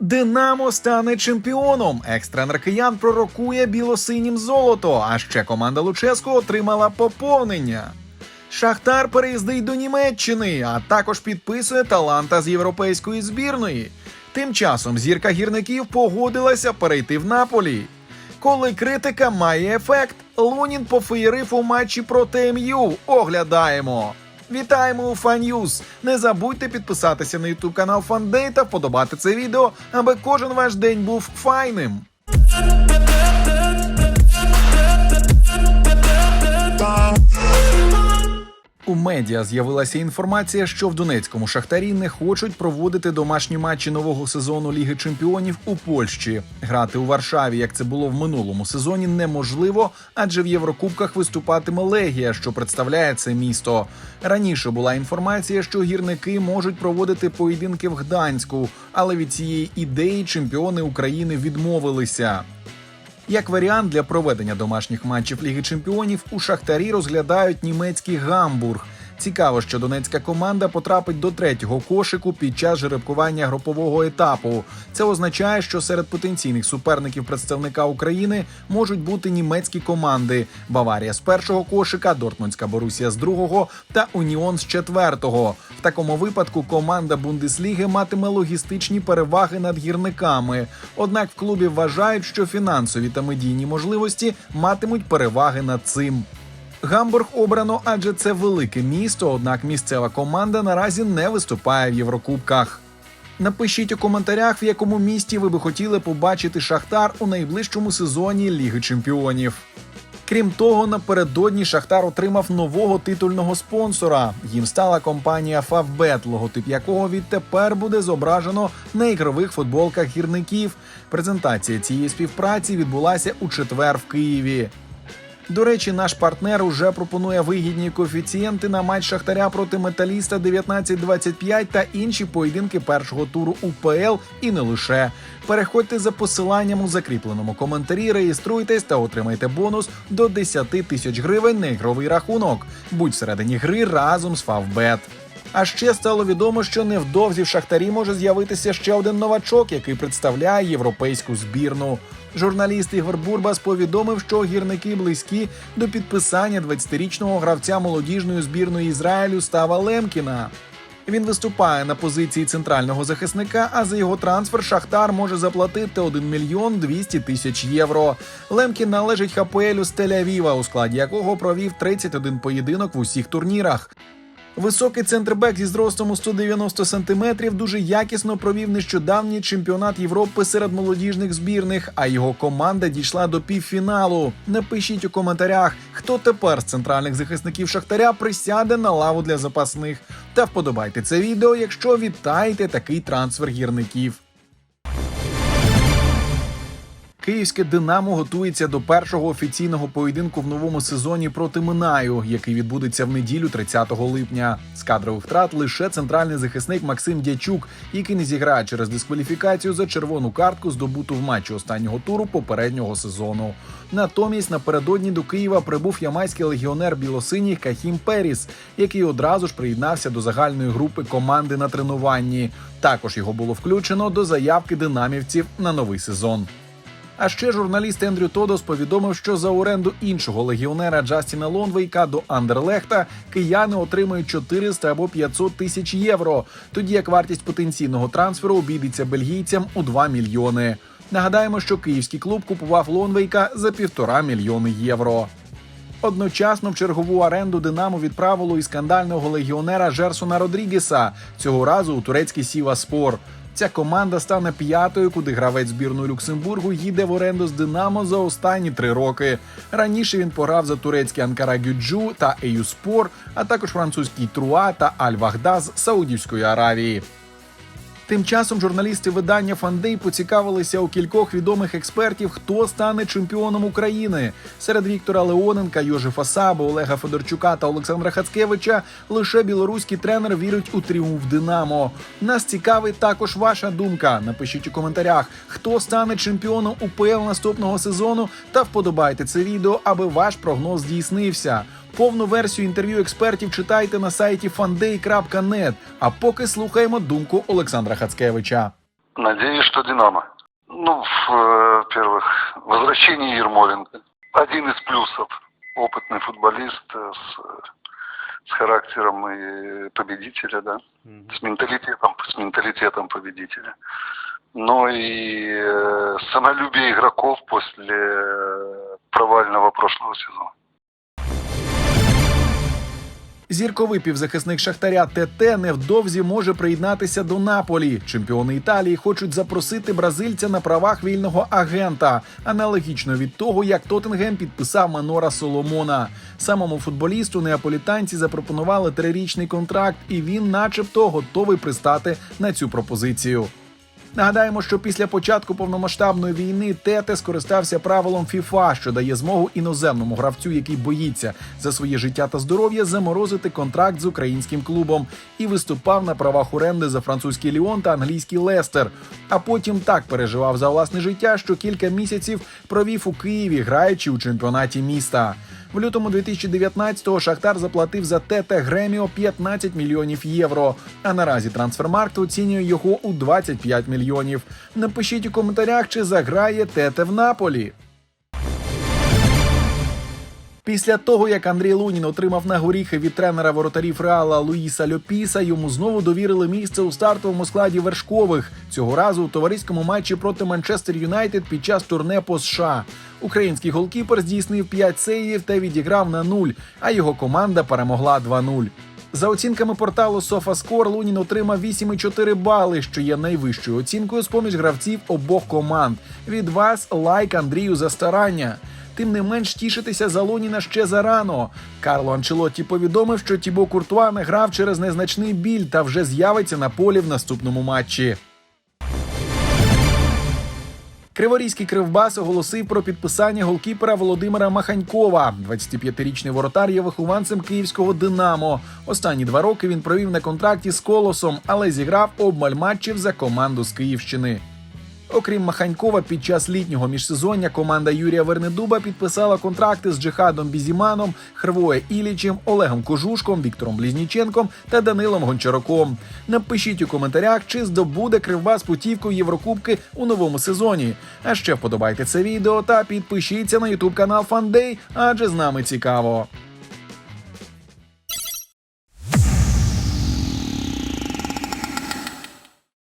Динамо стане чемпіоном. Екс-тренер киян пророкує білосинім золото. А ще команда Луческо отримала поповнення. Шахтар переїздить до Німеччини, а також підписує таланта з європейської збірної. Тим часом зірка гірників погодилася перейти в Наполі. Коли критика має ефект, Лунін пофеєрив у матчі проти МЮ. Оглядаємо. Вітаємо у Фан'юз! Не забудьте підписатися на ютуб канал Фандей та вподобати це відео, аби кожен ваш день був файним. У медіа з'явилася інформація, що в Донецькому шахтарі не хочуть проводити домашні матчі нового сезону Ліги Чемпіонів у Польщі. Грати у Варшаві, як це було в минулому сезоні, неможливо, адже в Єврокубках виступатиме Легія, що представляє це місто. Раніше була інформація, що гірники можуть проводити поєдинки в Гданську, але від цієї ідеї чемпіони України відмовилися. Як варіант для проведення домашніх матчів Ліги Чемпіонів у Шахтарі розглядають німецький гамбург. Цікаво, що донецька команда потрапить до третього кошику під час жеребкування групового етапу. Це означає, що серед потенційних суперників представника України можуть бути німецькі команди: Баварія з першого кошика, Дортмундська Борусія з другого та Уніон з четвертого. В такому випадку команда Бундесліги матиме логістичні переваги над гірниками. Однак в клубі вважають, що фінансові та медійні можливості матимуть переваги над цим. Гамбург обрано, адже це велике місто. Однак місцева команда наразі не виступає в Єврокубках. Напишіть у коментарях, в якому місті ви би хотіли побачити Шахтар у найближчому сезоні Ліги Чемпіонів. Крім того, напередодні Шахтар отримав нового титульного спонсора. Їм стала компанія Фавбет, логотип якого відтепер буде зображено на ігрових футболках гірників. Презентація цієї співпраці відбулася у четвер в Києві. До речі, наш партнер уже пропонує вигідні коефіцієнти на матч Шахтаря проти металіста 19-25 та інші поєдинки першого туру УПЛ і не лише. Переходьте за посиланням у закріпленому коментарі, реєструйтесь та отримайте бонус до 10 тисяч гривень на ігровий рахунок. Будь всередині гри разом з Фавбет. А ще стало відомо, що невдовзі в Шахтарі може з'явитися ще один новачок, який представляє європейську збірну. Журналіст Ігор Бурбас повідомив, що гірники близькі до підписання 20-річного гравця молодіжної збірної Ізраїлю Става Лемкіна. Він виступає на позиції центрального захисника, а за його трансфер Шахтар може заплатити 1 мільйон 200 тисяч євро. Лемкін належить ХПЛю з Тель-Авіва, у складі якого провів 31 поєдинок в усіх турнірах. Високий центрбек зі зростом у 190 сантиметрів дуже якісно провів нещодавній чемпіонат Європи серед молодіжних збірних, а його команда дійшла до півфіналу. Напишіть у коментарях, хто тепер з центральних захисників Шахтаря присяде на лаву для запасних. Та вподобайте це відео, якщо вітаєте такий трансфер гірників. Київське Динамо готується до першого офіційного поєдинку в новому сезоні проти Минаю, який відбудеться в неділю 30 липня. З кадрових втрат лише центральний захисник Максим Дячук, який не зіграє через дискваліфікацію за червону картку, здобуту в матчі останнього туру попереднього сезону. Натомість напередодні до Києва прибув ямайський легіонер білосиній Кахім Періс, який одразу ж приєднався до загальної групи команди на тренуванні. Також його було включено до заявки динамівців на новий сезон. А ще журналіст Ендрю Тодос повідомив, що за оренду іншого легіонера Джастіна Лонвейка до Андерлехта кияни отримають 400 або 500 тисяч євро, тоді як вартість потенційного трансферу обійдеться бельгійцям у 2 мільйони. Нагадаємо, що київський клуб купував Лонвейка за півтора мільйони євро. Одночасно в чергову оренду Динамо відправило і скандального легіонера Жерсона Родрігеса цього разу у турецький Сіва Спор. Ця команда стане п'ятою, куди гравець збірної Люксембургу їде в оренду з Динамо за останні три роки. Раніше він пограв за турецький Анкара Гюджу та Еюспор, а також французький Труа та Аль-Вахда з Саудівської Аравії. Тим часом журналісти видання Фандей поцікавилися у кількох відомих експертів, хто стане чемпіоном України. Серед Віктора Леоненка, Йожефа Саба, Олега Федорчука та Олександра Хацкевича лише білоруський тренер вірить у тріумф Динамо. Нас цікавить також ваша думка. Напишіть у коментарях, хто стане чемпіоном УПЛ наступного сезону, та вподобайте це відео, аби ваш прогноз здійснився. Повну версію інтерв'ю експертів читайте на сайті fanday.net, А поки слухаємо думку Олександра Хацкевича. Надеюсь, что «Динамо». Ну, во-первых, возвращение Ермоленко. Один из плюсов. Опытный футболист э, с, с характером и победителя, да. С менталитетом, с менталитетом победителя. Но и э, самолюбие игроков после э, провального прошлого сезона. Зірковий півзахисник Шахтаря ТТ невдовзі може приєднатися до Наполі. Чемпіони Італії хочуть запросити бразильця на правах вільного агента, аналогічно від того, як Тоттенгем підписав Манора Соломона. Самому футболісту неаполітанці запропонували трирічний контракт, і він, начебто, готовий пристати на цю пропозицію. Нагадаємо, що після початку повномасштабної війни Тете скористався правилом FIFA, що дає змогу іноземному гравцю, який боїться за своє життя та здоров'я, заморозити контракт з українським клубом і виступав на правах оренди за французький Ліон та англійський Лестер. А потім так переживав за власне життя, що кілька місяців провів у Києві, граючи у чемпіонаті міста. В лютому 2019-го Шахтар заплатив за Тете Греміо 15 мільйонів євро. А наразі трансфермаркт оцінює його у 25 мільйонів. Напишіть у коментарях, чи заграє Тете в Наполі. Після того, як Андрій Лунін отримав на горіхи від тренера воротарів Реала Луїса Льопіса, йому знову довірили місце у стартовому складі вершкових. Цього разу у товариському матчі проти Манчестер Юнайтед під час турне по США. Український голкіпер здійснив 5 сейвів та відіграв на 0, а його команда перемогла 2-0. За оцінками порталу SofaScore, Лунін отримав 8,4 бали, що є найвищою оцінкою з поміж гравців обох команд. Від вас лайк Андрію за старання. Тим не менш тішитися за Луніна ще зарано. Карло Анчелотті повідомив, що Тібо Куртуа не грав через незначний біль та вже з'явиться на полі в наступному матчі. Криворізький кривбас оголосив про підписання голкіпера Володимира Маханькова. 25-річний воротар є вихованцем київського Динамо. Останні два роки він провів на контракті з колосом, але зіграв обмаль матчів за команду з Київщини. Окрім Маханькова, під час літнього міжсезоння команда Юрія Вернедуба підписала контракти з Джихадом Бізіманом, Хрвоє Ілічем, Олегом Кожушком, Віктором Блізніченком та Данилом Гончароком. Напишіть у коментарях, чи здобуде Кривбас путівку Єврокубки у новому сезоні. А ще вподобайте це відео та підпишіться на ютуб канал Фандей, адже з нами цікаво.